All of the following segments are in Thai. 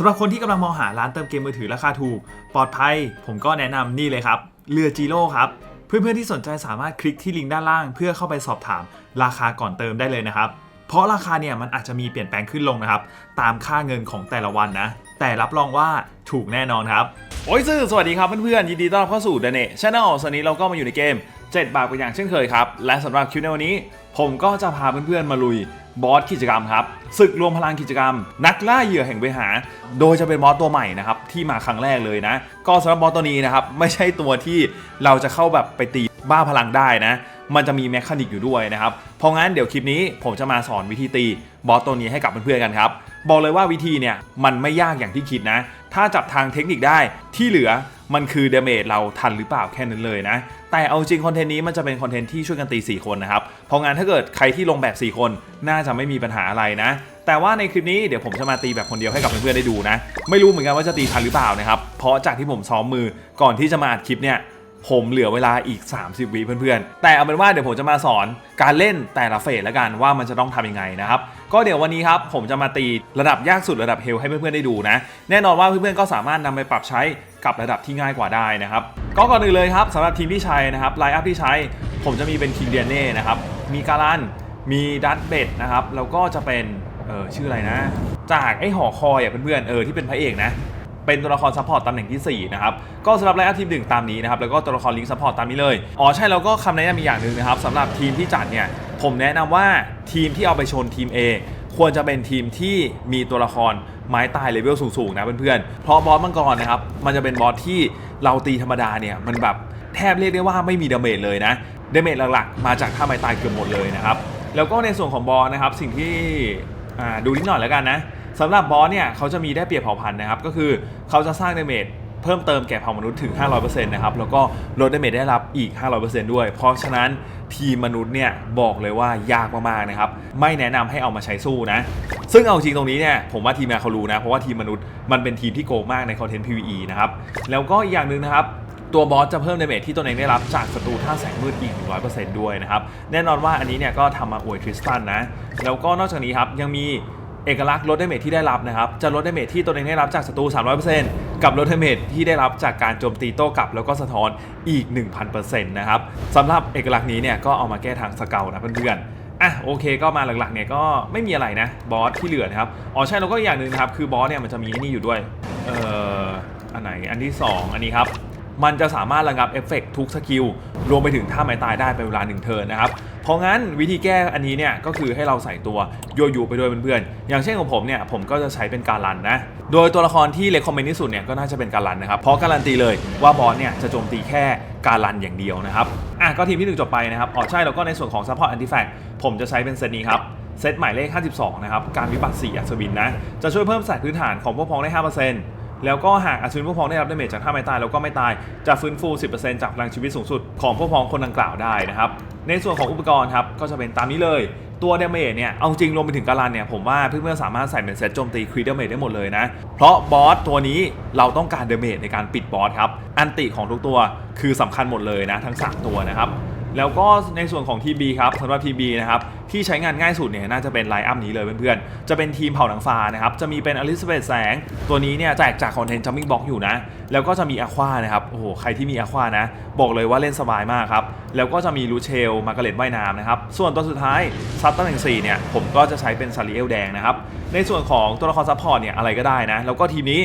สำหรับคนที่กำลังมองหาร้านเติมเกมมือถือราคาถูก ปลอดภัย ผมก็แนะนำนี่เลยครับ เรือจีโร่ครับ เพื่อนๆที่สนใจสามารถคลิกที่ลิงก์ด้านล่าง เพื่อเข้าไปสอบถามราคาก่อนเติมได้เลยนะครับ เพราะราคาเนี่ยมันอาจจะมีเปลี่ยนแปลงขึ้นลงนะครับ ตามค่าเงินของแต่ละวันนะ แต่รับรองว่าถูกแน่นอนครับ โอ้ยซื่อสวัสดีครับเพื่อนๆ ยินดีต้อนรับเข้าสู่ d ดเน c h a n n e l วันนี้เราก็มาอยู่ในเกม 7 บาทเป็นอย่างเช่นเคยครับ และสำหรับคลิปในวันนี้ ผมก็จะพาเพื่อนๆมาลุย บอสกิจกรรมครับศึกรวมพลังกิจกรรม นักล่าเหยื่อแห่งเวหา โดยจะเป็นบอสตัวใหม่นะครับ ที่มาครั้งแรกเลยนะ ก็สำหรับบอสตัวนี้นะครับ ไม่ใช่ตัวที่เราจะเข้าแบบไปตีบ้าพลังได้นะ มันจะมีแมคานิกอยู่ด้วยนะครับ เพราะงั้นเดี๋ยวคลิปนี้ผมจะมาสอนวิธีตีบอสตัวนี้ให้กับเพื่อนๆกันครับ บอกเลยว่าวิธีเนี่ยมันไม่ยากอย่างที่คิดนะ ถ้าจับทางเทคนิคได้ที่เหลือมันคือเดเมจเราทันหรือเปล่าแค่นั้นเลยนะ แต่เอาจริงคอนเทนต์นี้มันจะเป็นคอนเทนต์ที่ช่วยกันตี 4 คนนะครับ เพราะงั้นถ้าเกิดใครที่ลงแบบ 4 คนน่าจะไม่มีปัญหาอะไรนะ แต่ว่าในคลิปนี้เดี๋ยวผมจะมาตีแบบคนเดียวให้กับเพื่อนๆได้ดูนะ ไม่รู้เหมือนกันว่าจะตีทันหรือเปล่านะครับ เพราะจากที่ผมซ้อมมือก่อนที่จะมาอัดคลิปเนี่ย ผมเหลือเวลาอีก 30วิเพื่อนๆ แต่เอาเป็นว่าเดี๋ยวผมจะมาสอนการเล่นแต่ละเฟสแล้วกันว่ามันจะต้องทำยังไงนะครับ ก็เดี๋ยววันนี้ครับผมจะมาตีระดับยากสุดระดับเฮลให้เพื่อนๆได้ดูนะ แน่นอนว่าเพื่อนๆก็สามารถนำไปปรับใช้กับระดับที่ง่ายกว่าได้นะครับ ก็ก่อนอื่นเลยครับสำหรับทีมที่ใช้นะครับไลน์อัพที่ใช้ ผมจะมีเป็นคิงเดียเน่นะครับ มีการัน มีดัตเบดนะครับ แล้วก็จะเป็นเออชื่ออะไรนะ จากไอ้หอคอยอะเพื่อนๆเออที่เป็นพระเอกนะ เป็นตัวละครซัพพอร์ตตำแหน่งที่ 4 นะครับ ก็สำหรับไลน์อัพทีมหนึ่งตามนี้นะครับ แล้วก็ตัวละครลิงก์ซัพพอร์ตตามนี้เลย อ๋อใช่แล้วก็คำแนะนำอีกอย่างหนึ่งนะครับสำหรับทีมที่จัดเนี่ยผมแนะนำว่าทีมที่เอาไปชนทีม A ควรจะเป็นทีมที่มีตัวละครไม้ตายเลเวลสูงๆนะเพื่อนๆ เพราะบอสมังกรนะครับมันจะเป็นบอสที่เราตีธรรมดาเนี่ยมันแบบแทบเรียกได้ว่าไม่มีดาเมจเลยนะดาเมจหลักๆ มาจากท่าไม้ตายเกือบหมดเลยนะครับแล้วก็ในส่วนของบอสนะครับสิ่งที่ดูนิดหน่อยแล้วกันนะ สำหรับบอสเนี่ยเขาจะมีได้เปรียบเผ่าพันธุ์นะครับ ก็คือเขาจะสร้างดเมจเพิ่มเติมแก่เผ่ามนุษย์ถึง 500%นะครับ แล้วก็ลดดาเมจได้รับอีก 500%ด้วย เพราะฉะนั้นทีมมนุษย์เนี่ยบอกเลยว่ายากมากๆนะครับ ไม่แนะนำให้เอามาใช้สู้นะ ซึ่งเอาจริงตรงนี้เนี่ยผมว่าทีมงานเขารู้นะ เพราะว่าทีมมนุษย์มันเป็นทีมที่โกงมากในคอนเทนต์ PVE นะครับ แล้วก็อีกอย่างหนึ่งนะครับตัวบอสจะเพิ่มดาเมจที่ตัวเองได้รับจากศัตรูท่าแสงมืดอีก 100%ด้วยนะครับ แน่นอนว่าอันนี้เนี่ยก็ทำมาอวยทริสตันนะ แล้วก็นอกจากนี้ครับยังมี เอกลักษณ์ลดดาเมจที่ได้รับนะครับ จะลดดาเมจที่ตัวเองได้รับจากศัตรู 300%กับลดดาเมจที่ได้รับจากการโจมตีโต้กลับแล้วก็สะท้อนอีก 1,000%นะครับสำหรับเอกลักษณ์นี้เนี่ยก็เอามาแก้ทางสเกลนะเพื่อนๆอะโอเคก็มาหลักๆเนี่ยก็ไม่มีอะไรนะบอสที่เหลือนะครับอ๋อใช่แล้วก็อย่างหนึ่งครับคือบอสเนี่ยมันจะมีนี่อยู่ด้วยเอ่ออันไหนอันที่สองอันนี้ครับมันจะสามารถระงับเอฟเฟกต์ทุกสกิลรวมไปถึงท่าไม้ตายได้เป็นเวลาหนึ่งเทิร์นนะครับ เพราะงั้นวิธีแก้อันนี้เนี่ยก็คือให้เราใส่ตัวโยยูไปด้วยเพื่อนๆ อย่างเช่นของผมเนี่ยผมก็จะใช้เป็นการันนะ โดยตัวละครที่เลคคอมเมนต์ที่สุดเนี่ยก็น่าจะเป็นการันนะครับ เพราะการันตีเลยว่าบอสเนี่ยจะโจมตีแค่การันอย่างเดียวนะครับ อะก็ทีมที่หนึ่งจบไปนะครับอ๋อใช่แล้วก็ในส่วนของ Support Antifact ผมจะใช้เป็นเซตนี้ครับเซตหมายเลข 52 นะครับ การวิบัติ 4 อัศวินนะ จะช่วยเพิ่มสายพื้นฐานของพวกพ้องได้ 5% แล้วก็หากอัศวินพวกพ้องได้รับดาเมจจากท่าไม้ตายแล้วก็ไม่ตายจะฟื้นฟู 10%จากพลังชีวิตสูงสุดของพวกพ้องคนดังกล่าวได้นะครับในส่วนของอุปกรณ์ครับก็จะเป็นตามนี้เลยตัวดาเมจเนี่ย เอาจริงรวมไปถึงการันเนี่ย ผมว่าเพื่อนๆสามารถใส่เป็นเซตโจมตีครีดาเมจได้หมดเลยนะ เพราะบอสตัวนี้เราต้องการดาเมจในการปิดบอสครับ อันติของทุกตัวคือสำคัญหมดเลยนะ ทั้งสามตัวนะครับ แล้วก็ในส่วนของทีม B ครับสำหรับทีม B นะครับที่ใช้งานง่ายสุดเนี่ยน่าจะเป็นไลน์อัพนี้เลยเพื่อนๆ จะเป็นทีมเผาหนังฟ้านะครับ จะมีเป็นอลิซาเบธแสง ตัวนี้เนี่ยแจกจากคอนเทนต์จัมมิ่งบ็อกอยู่นะ แล้วก็จะมีอะควานะครับ โอ้โห ใครที่มีอะควานะ บอกเลยว่าเล่นสบายมากครับ แล้วก็จะมีลูเชล มาร์กาเร็ตว่ายน้ำนะครับ ส่วนตัวสุดท้าย ซับตำแหน่ง4เนี่ยผมก็จะใช้เป็นซาริเอลแดงนะครับ ในส่วนของตัวละครซัพพอร์ตเนี่ยอะไรก็ได้นะ แล้วก็ทีมนี้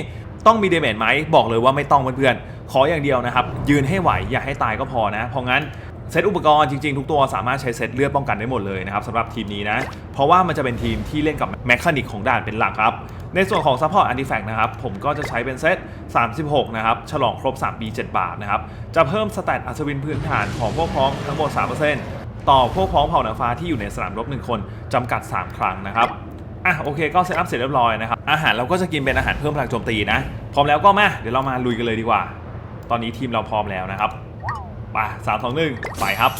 ต้องมีเดเมจไหมบอกเลยว่าไม่ต้องเพื่อนๆขออย่างเดียวนะครับยืนให้ไหวอย่าให้ตายก็พอนะเพราะงั้น เซตอุปกรณ์จริงๆ ทุกตัวสามารถใช้เซตเลือดป้องกันได้หมดเลยนะครับสำหรับทีมนี้นะ เพราะว่ามันจะเป็นทีมที่เล่นกับแมคานิกของด่านเป็นหลักครับ ในส่วนของ Support Artifact นะครับ ผมก็จะใช้เป็นเซต 36 นะครับ ฉลองครบ 3 ปี 7 บาทนะครับ จะเพิ่มสแตทอัศวินพื้นฐานของพวกพ้องทั้งหมด 3%ต่อพวกพ้องเผ่าหนังฟ้าที่อยู่ในสนามรบ1คนจำกัด 3 ครั้งนะครับอะโอเคก็เซตอัพเสร็จเรียบร้อยนะครับอาหารเราก็จะกินเป็นอาหารเพิ่มพลังโจมตีนะพร้อมแล้วก็มาเดี๋ยวเรามาลุยกันเลยดีกว่า ตอนนี้ทีมเราพร้อมแล้วนะครับ ไปสามสองหนึ่งไปครับ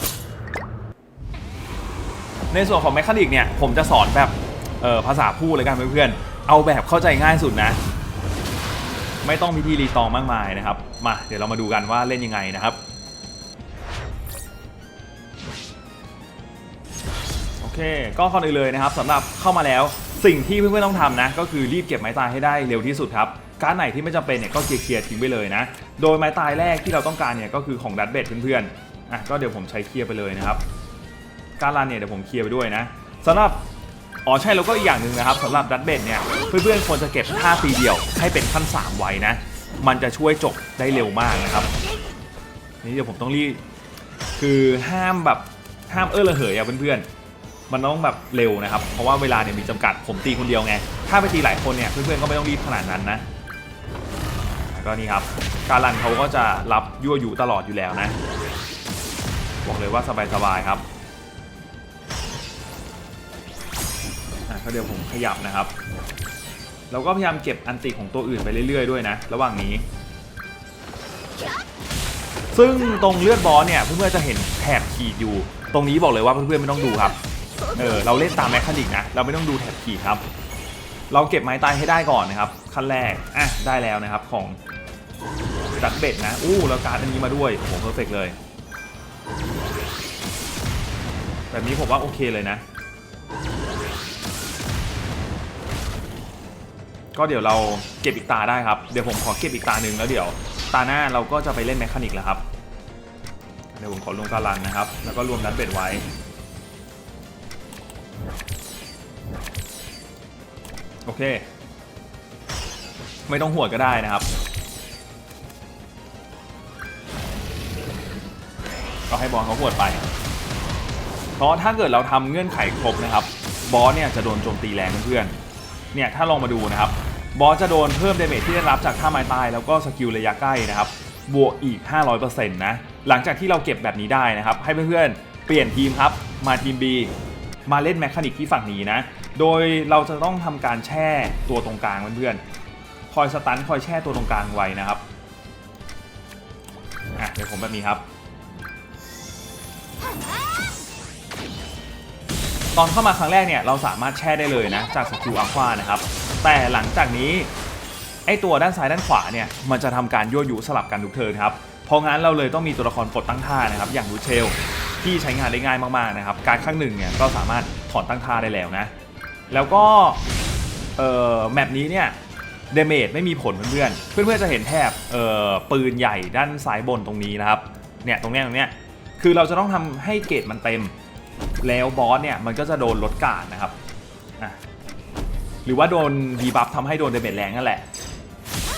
ในส่วนของแมคานิกเนี่ยผมจะสอนแบบเออภาษาพูดเลยกันเพื่อนๆเอาแบบเข้าใจง่ายสุดนะ ไม่ต้องพิธีรีตองมากมายนะครับ มาเดี๋ยวเรามาดูกันว่าเล่นยังไงนะครับโอเคก็ก่อนอื่นเลยนะครับสำหรับเข้ามาแล้วสิ่งที่เพื่อนๆต้องทำนะ ก็คือรีบเก็บไม้ตายให้ได้เร็วที่สุดครับ การดไหนที่ไม่จำเป็นเนี่ยก็เคลียร์ๆทิ้งไปเลยนะ โดยไม้ตายแรกที่เราต้องการเนี่ยก็คือของดัตเบดเพื่อนๆอะก็เดี๋ยวผมใช้เคลียร์ไปเลยนะครับ การรันเนี่ยเดี๋ยวผมเคลียร์ไปด้วยนะสำหรับอ๋อใช่แล้วก็อีกอย่างหนึ่งนะครับสำหรับดัตเบดเนี่ยเพื่อนๆควรจะเก็บท่าตีเดียวให้เป็นขั้น 3 ไว้นะ มันจะช่วยจบได้เร็วมากนะครับ นี่เดี๋ยวผมต้องรีบคือห้ามแบบห้ามเออระเหยอะเพื่อนๆ มันต้องแบบเร็วนะครับ เพราะว่าเวลาเนี่ยมีจำกัดผมตีคนเดียวไง ถ้าไปตีหลายคนเนี่ยเพื่อนๆก็ไม่ต้องรีบขนาดนั้นนะ ก็นี่ครับ การันเขาก็จะรับยั่วยุตลอดอยู่แล้วนะ บอกเลยว่าสบายๆครับอะก็เดี๋ยวผมขยับนะครับ เราก็พยายามเก็บอันติของตัวอื่นไปเรื่อยๆด้วยนะ ระหว่างนี้ ซึ่งตรงเลือดบอสเนี่ยเพื่อนๆจะเห็นแถบขีดอยู่ ตรงนี้บอกเลยว่าเพื่อนๆไม่ต้องดูครับ เออเราเล่นตามแมคคานิกนะ เราไม่ต้องดูแถบขีดครับ เราเก็บไม้ตายให้ได้ก่อนนะครับ ขั้นแรก อะ ได้แล้วนะครับของ ดัดเบ็ดนะ อู้แล้วการดอันนี้มาด้วยโอ้โหเพอร์เฟกเลย แบบนี้ผมว่าโอเคเลยนะ ก็เดี๋ยวเราเก็บอีกตาได้ครับ เดี๋ยวผมขอเก็บอีกตาหนึ่งแล้วเดี๋ยว ตาหน้าเราก็จะไปเล่นแมคานิกแล้วครับ เดี๋ยวผมขอลงการันนะครับ แล้วก็รวมดันเบ็ดไว้โอเค ไม่ต้องหัวก็ได้นะครับ ให้บอลเขาหวดไป เพราะถ้าเกิดเราทำเงื่อนไขครบนะครับบอสเนี่ยจะโดนโจมตีแรงเพื่อนๆเนี่ยถ้าลองมาดูนะครับบอสจะโดนเพิ่มเดเมจที่ได้รับจากท่าไม้ตายแล้วก็สกิลระยะใกล้นะครับบวกอีก 500%นะหลังจากที่เราเก็บแบบนี้ได้นะครับ ให้เพื่อนๆเปลี่ยนทีมครับมาทีม B มาเล่นแมคคานิกที่ฝั่งนี้นะ โดยเราจะต้องทำการแช่ตัวตรงกลางเพื่อนๆ คอยสตันคอยแช่ตัวตรงกลางไว้นะครับ อะเดี๋ยวผมแบบนี้ครับ ตอนเข้ามาครั้งแรกเนี่ยเราสามารถแช่ได้เลยนะจากสกิลอัลฟานะครับ แต่หลังจากนี้ไอตัวด้านซ้ายด้านขวาเนี่ยมันจะทำการยั่วยุสลับกันทุกเทิร์นครับ เพราะงั้นเราเลยต้องมีตัวละครกดตั้งท่านะครับ อย่างรูเชลที่ใช้งานได้ง่ายมากๆนะครับ การข้างหนึ่งเนี่ยก็สามารถถอนตั้งท่าได้แล้วนะ แล้วก็เอ่อแมปนี้เนี่ยเดเมจไม่มีผลเพื่อนๆเพื่อนๆจะเห็นแถบเอ่อปืนใหญ่ด้านซ้ายบนตรงนี้นะครับเนี่ยตรงเนี้ยตรงเนี้ย คือเราจะต้องทำให้เกรดมันเต็ม แล้วบอสเนี่ยมันก็จะโดนลดการนะครับหรือว่าโดนดีบัฟทำให้โดนเดเมจแรงนั่นแหละ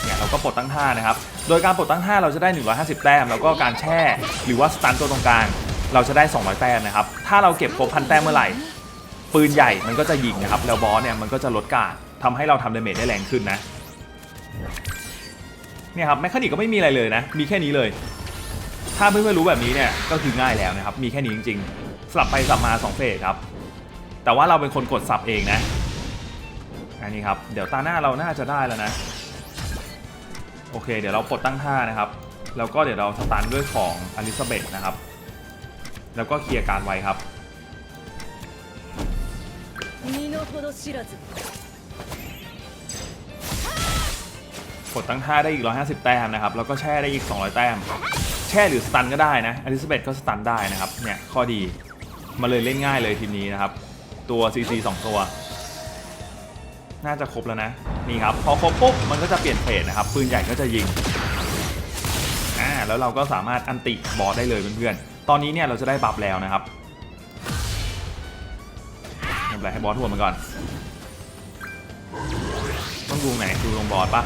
เนี่ยเราก็ปลดตั้งท่านะครับ โดยการปลดตั้งท่าเราจะได้ 150 แต้ม แล้วก็การแช่ หรือว่าสตันตัวตรงกลาง เราจะได้ 200 แต้มนะครับ ถ้าเราเก็บครบพันแต้มเมื่อไหร่ ปืนใหญ่มันก็จะยิงนะครับ แล้วบอสเนี่ยมันก็จะลดการทำให้เราทำเดเมจได้แรงขึ้นนะ เนี่ยครับแมคคานิกก็ไม่มีอะไรเลยนะ มีแค่นี้เลย ถ้าเพื่อนๆรู้แบบนี้เนี่ยก็คือง่ายแล้วนะครับ มีแค่นี้จริงๆ สลับไปสลับมา2เฟสครับ แต่ว่าเราเป็นคนกดสับเองนะ อันนี้ครับ เดี๋ยวตาหน้าเราน่าจะได้แล้วนะ โอเค เดี๋ยวเราปลดตั้งท่านะครับ แล้วก็เดี๋ยวเราสตาร์ทด้วยของอลิซาเบธนะครับ แล้วก็เคลียร์การไว้ครับกดตั้งท่าได้อีก 150 แต้มนะครับ แล้วก็แช่ได้อีก 200 แต้ม ช่หรือสตันก็ได้นะอลิซาเบธก็สตันได้นะครับ เนี่ยข้อดี มาเลยเล่นง่ายเลยทีมนี้นะครับ ตัว CC 2 ตัว น่าจะครบแล้วนะ นี่ครับ พอครบปุ๊บมันก็จะเปลี่ยนเฟสนะครับปืนใหญ่ก็จะยิง อ่าแล้วเราก็สามารถอันติบอสได้เลยเพื่อนๆ ตอนนี้เนี่ยเราจะได้บัฟแล้วนะครับไม่เป็นไรให้บอสทวนมันก่อน ต้องดูไหนดูตรงบอสปะ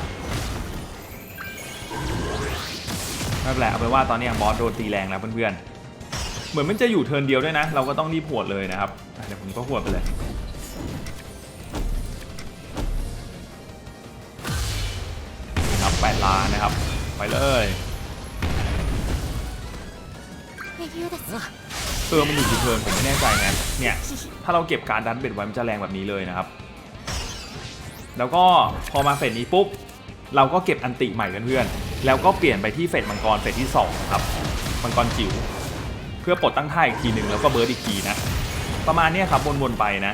ไม่เป็นไเอาไปว่าตอนนี้บอสโดนตีแรงแล้วเพื่อนๆ เหมือนมันจะอยู่เทิร์นเดียวด้วยนะ เราก็ต้องรีบหวดเลยนะครับเดี๋ยวผมก็หวดไปเลยครับแปดล้านนะครับ ไปเลยเออมันอยู่ที่เทิร์นผมไม่แน่ใจนะเนี่ย ถ้าเราเก็บการดันเบ็ดไว้มันจะแรงแบบนี้เลยนะครับ แล้วก็พอมาเฟสนี้ปุ๊บ เราก็เก็บอันติใหม่เพื่อนๆแล้วก็เปลี่ยนไปที่เฟสมังกรเฟสที่2ครับมังกรจิ๋วเพื่อปลดตั้งท่าอีกทีหนึ่งแล้วก็เบิร์ดอีกทีนะ ประมาณนี้ครับวนๆไปนะ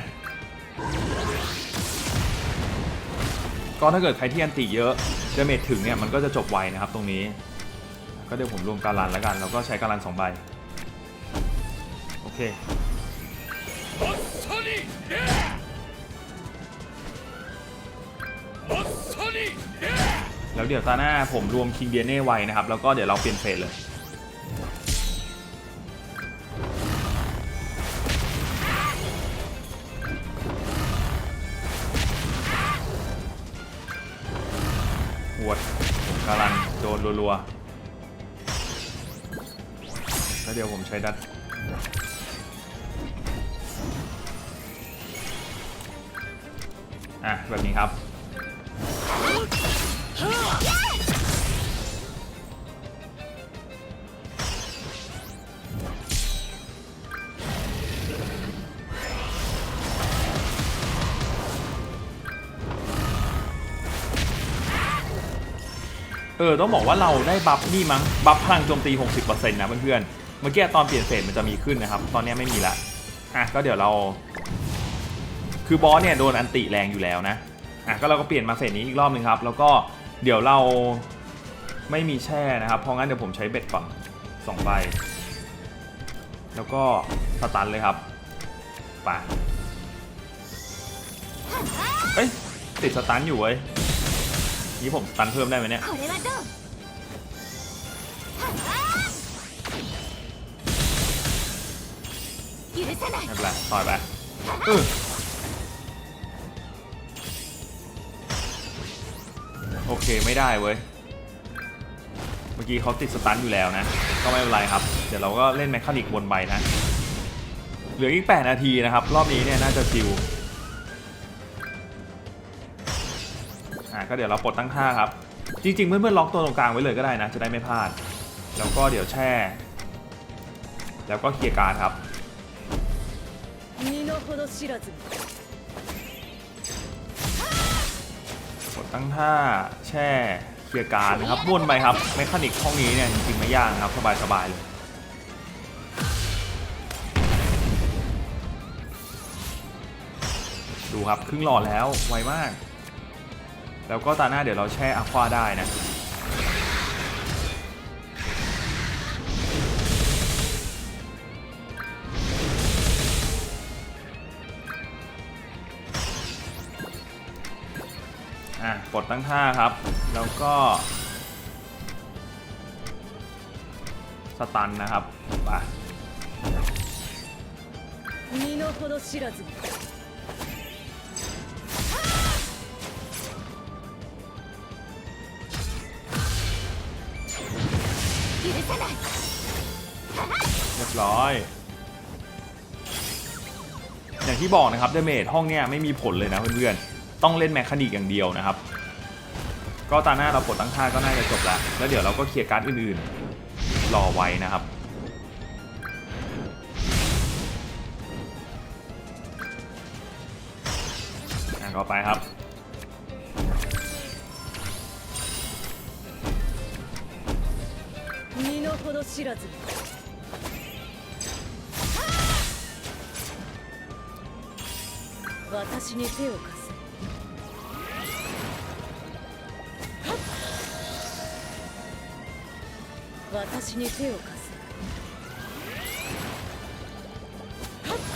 ก็ถ้าเกิดใครที่อันติเยอะเดเมจถึงเนี่ยมันก็จะจบไวนะครับตรงนี้ ก็เดี๋ยวผมรวมการันแล้วกัน แล้วก็ใช้การันสองใบโอเค แล้วเดี๋ยวตาหน้าผมรวมคิงเดียเน่ไว้นะครับ แล้วก็เดี๋ยวเราเปลี่ยนเฟสเลยหวดกาลันโดนรัวๆ แล้วเดี๋ยวผมใช้ดัด อะ แบบนี้ครับ เออต้องบอกว่าเราได้บัฟนี่มั้งบัฟพลังโจมตี 60%นะเพื่อนๆเมื่อกี้ตอนเปลี่ยนเฟสมันจะมีขึ้นนะครับ ตอนนี้ไม่มีละอะก็เดี๋ยวเรา คือบอสเนี่ยโดนอันติแรงอยู่แล้วนะอะก็เราก็เปลี่ยนมาเฟสนี้อีกรอบหนึ่งครับ แล้วก็ เดี๋ยวเราไม่มีแช่นะครับ เพราะงั้นเดี๋ยวผมใช้เบ็ดก่อนสองใบ แล้วก็สตันเลยครับไปเอ้ยติดสตันอยู่เว้ยนี่ผมสตันเพิ่มได้ไหมเนี่ยไม่เป็นไรต่อยไปเออ โอเคไม่ได้เว้ย เมื่อกี้เขาติดสตันอยู่แล้วนะ ก็ไม่เป็นไรครับ เดี๋ยวเราก็เล่นแมคคานิกบนใบนะ เหลืออีก 8 นาทีนะครับ รอบนี้เนี่ยน่าจะซิวอะก็เดี๋ยวเราปลดตั้งค่าครับ จริงๆ เพื่อนๆล็อกตัวตรงกลางไว้เลยก็ได้นะ จะได้ไม่พลาด แล้วก็เดี๋ยวแช่ แล้วก็เคลียร์การครับ ตั้งท่าแช่เคลียร์การนะครับวนไปครับเมคานิกห้องนี้เนี่ยจริงๆไม่ยากนะครับสบายๆเลยดูครับครึ่งหลอดแล้วไวมาก แล้วก็ตาหน้าเดี๋ยวเราแช่อะควาได้นะ กดตั้งท่าครับ แล้วก็ สตันนะครับไป 身の程知らずに 許さない เรียบร้อย อย่างที่บอกนะครับเดเมจห้องเนี้ยไม่มีผลเลยนะเพื่อนๆ ต้องเล่นแมคคานิกอย่างเดียวนะครับ ก็ตาหน้าเรากดตั้งท่าก็น่าจะจบแล้ว แล้วเดี๋ยวเราก็เคลียร์การ์ดอื่นๆ รอไว้นะครับ อ่ะต่อไปครับ 身の程知らずに私に手を貸 私に手を貸せ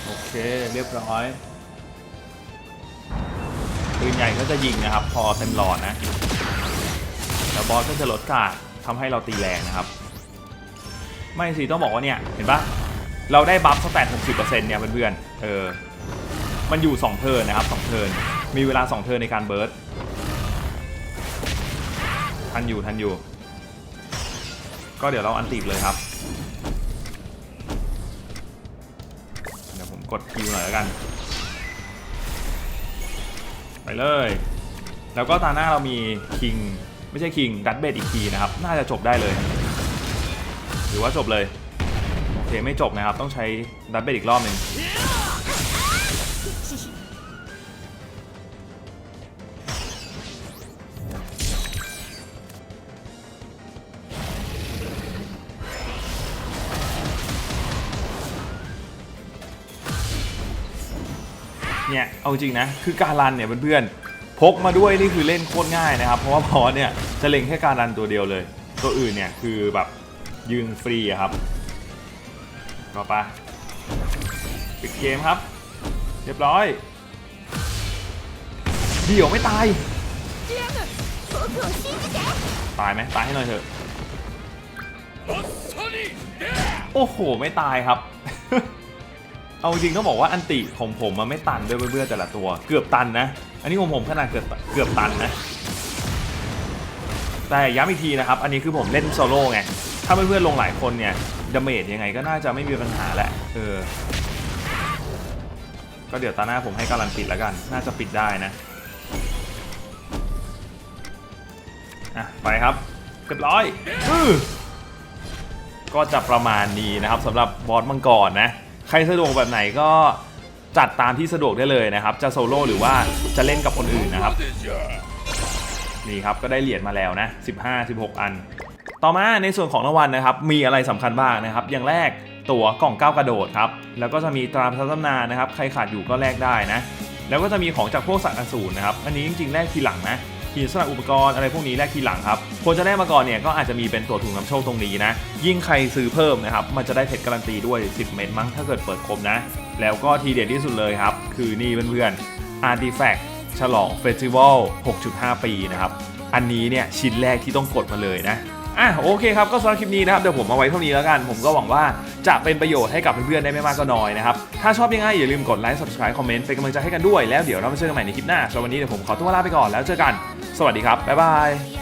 โอเค เรียบร้อยปืนใหญ่ก็จะยิงนะครับ พอเต็มหลอดนะ แล้วบอสก็จะลดกาดทำให้เราตีแรงนะครับ ไม่สิ ต้องบอกว่าเนี่ย เห็นปะเราได้บัฟสแตท60%เนี่ยเพื่อนๆ เออ มันอยู่ 2 เทิร์นนะครับ 2 เทิร์น มีเวลา 2 เทิร์นในการเบิร์ดทันอยู่ ทันอยู่ ก็เดี๋ยวเราอันติดเลยครับ เดี๋ยวผมกดคิวหน่อยแล้วกัน ไปเลย แล้วก็ตาหน้าเรามีคิง ไม่ใช่คิงดัตเบดอีกทีนะครับ น่าจะจบได้เลย หรือว่าจบเลย โอเคไม่จบนะครับ ต้องใช้ดัตเบดอีกรอบหนึ่ง เนี่ยเอาจริงนะคือการรันเนี่ยเพื่อนๆพกมาด้วยนี่คือเล่นโคตรง่ายนะครับ เพราะว่าพอเนี่ยจะเล็งแค่การรันตัวเดียวเลย ตัวอื่นเนี่ยคือแบบยืนฟรีครับต่อไปปิดเกมครับ เรียบร้อยเดี่ยวไม่ตาย ตายไหมตายให้หน่อยเถอะ โอ้โห ไม่ตายครับ เอาจริงต้องบอกว่าอันติของผมมันไม่ตันด้วยเบื่อแต่ละตัว เกือบตันนะ อันนี้ของผมขนาดเกือบเกือบตันนะ แต่ย้ำอีกทีนะครับ อันนี้คือผมเล่นโซโล่ไง ถ้าเพื่อนๆลงหลายคนเนี่ยดาเมจยังไงก็น่าจะไม่มีปัญหาแหละ เออ ก็เดี๋ยวตาหน้าผมให้การันปิดแล้วกัน น่าจะปิดได้นะ อะ ไปครับเรียบร้อยอื้อก็จะประมาณนี้นะครับสำหรับบอสมังกรนะ ใครสะดวกแบบไหนก็จัดตามที่สะดวกได้เลยนะครับ จะโซโล่หรือว่าจะเล่นกับคนอื่นนะครับ นี่ครับก็ได้เหรียญมาแล้วนะ 15 16 อัน ต่อมาในส่วนของรางวัลนะครับ มีอะไรสำคัญบ้างนะครับ อย่างแรกตั๋วกล่องก้าวกระโดดครับ แล้วก็จะมีตราพัฒนานะครับ ใครขาดอยู่ก็แลกได้นะ แล้วก็จะมีของจากพวกสัตว์อสูรนะครับ อันนี้จริงๆแลกทีหลังนะ หินสลักอุปกรณ์อะไรพวกนี้แลกทีหลังครับควรจะแลกมาก่อนเนี่ยก็อาจจะมีเป็นตัวถุงนำโชคตรงนี้นะ ยิ่งใครซื้อเพิ่มนะครับมันจะได้เพชรการันตีด้วย 10 เม็ดมั้งถ้าเกิดเปิดครบนะ แล้วก็ทีเด็ดที่สุดเลยครับ คือนี่เพื่อนๆ Artifact ฉลองเฟสติวัล 6.5 ปีนะครับ อันนี้เนี่ยชิ้นแรกที่ต้องกดมาเลยนะอะโอเคครับก็สำหรับคลิปนี้นะครับเดี๋ยวผมเอาไว้เท่านี้แล้วกัน ผมก็หวังว่าจะเป็นประโยชน์ให้กับเพื่อนๆได้ไม่มากก็น้อยนะครับ ถ้าชอบยังไงอย่าลืมกดไลค์ subscribe คอมเมนต์เป็นกำลังใจให้กันด้วยแล้วเดี๋ยวเรามาเจอกันใหม่ในคลิปหน้าสำหรับวันนี้เดี๋ยวผมขอตัวลาไปก่อนแล้วเจอกัน สวัสดีครับ บ๊ายบาย